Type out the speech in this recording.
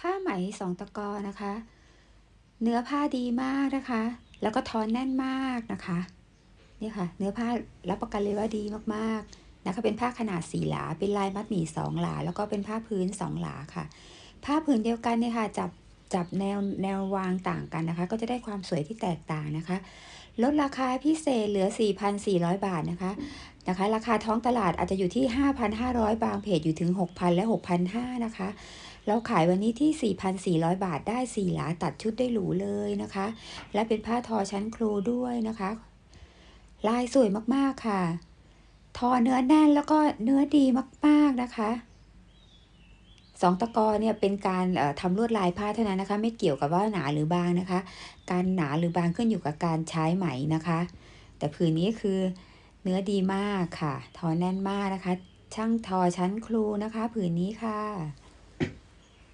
ผ้าไหมสองตะกอนะคะ เนื้อผ้าดีมากนะคะ แล้วก็ทอนแน่นมากนะคะนี่ค่ะ เนื้อผ้ารับประกันเลยว่าดีมากๆนะคะ เป็นผ้าขนาดสี่หลา เป็นลายมัดหมี่สองหลา แล้วก็เป็นผ้าพื้นสองหลาค่ะ ผ้าผืนเดียวกันเนี่ยค่ะ จับจับแนวแนววางต่างกันนะคะ ก็จะได้ความสวยที่แตกต่างนะคะ ลดราคาพิเศษเหลือ 4,400 บาทนะคะ นะคะ ราคาท้องตลาดอาจจะอยู่ที่ 5,500 บางเพจอยู่ถึง 6,000 และ 6,500 นะคะ เราขายวันนี้ที่ 4,400 บาทได้ 4 หลาตัดชุดได้หรูเลยนะคะ และเป็นผ้าทอชั้นครูด้วยนะคะ ลายสวยมากๆค่ะ ทอเนื้อแน่นแล้วก็เนื้อดีมากๆนะคะสองตะกอเนี่ยเป็นการเอ่อทำลวดลายผ้าเท่านั้นนะคะ ไม่เกี่ยวกับว่าหนาหรือบางนะคะ การหนาหรือบางขึ้นอยู่กับการใช้ไหมนะคะ แต่ผืนนี้คือ เนื้อดีมากค่ะ ทอแน่นมากนะคะ ช่างทอชั้นครูนะคะ ผืนนี้ค่ะ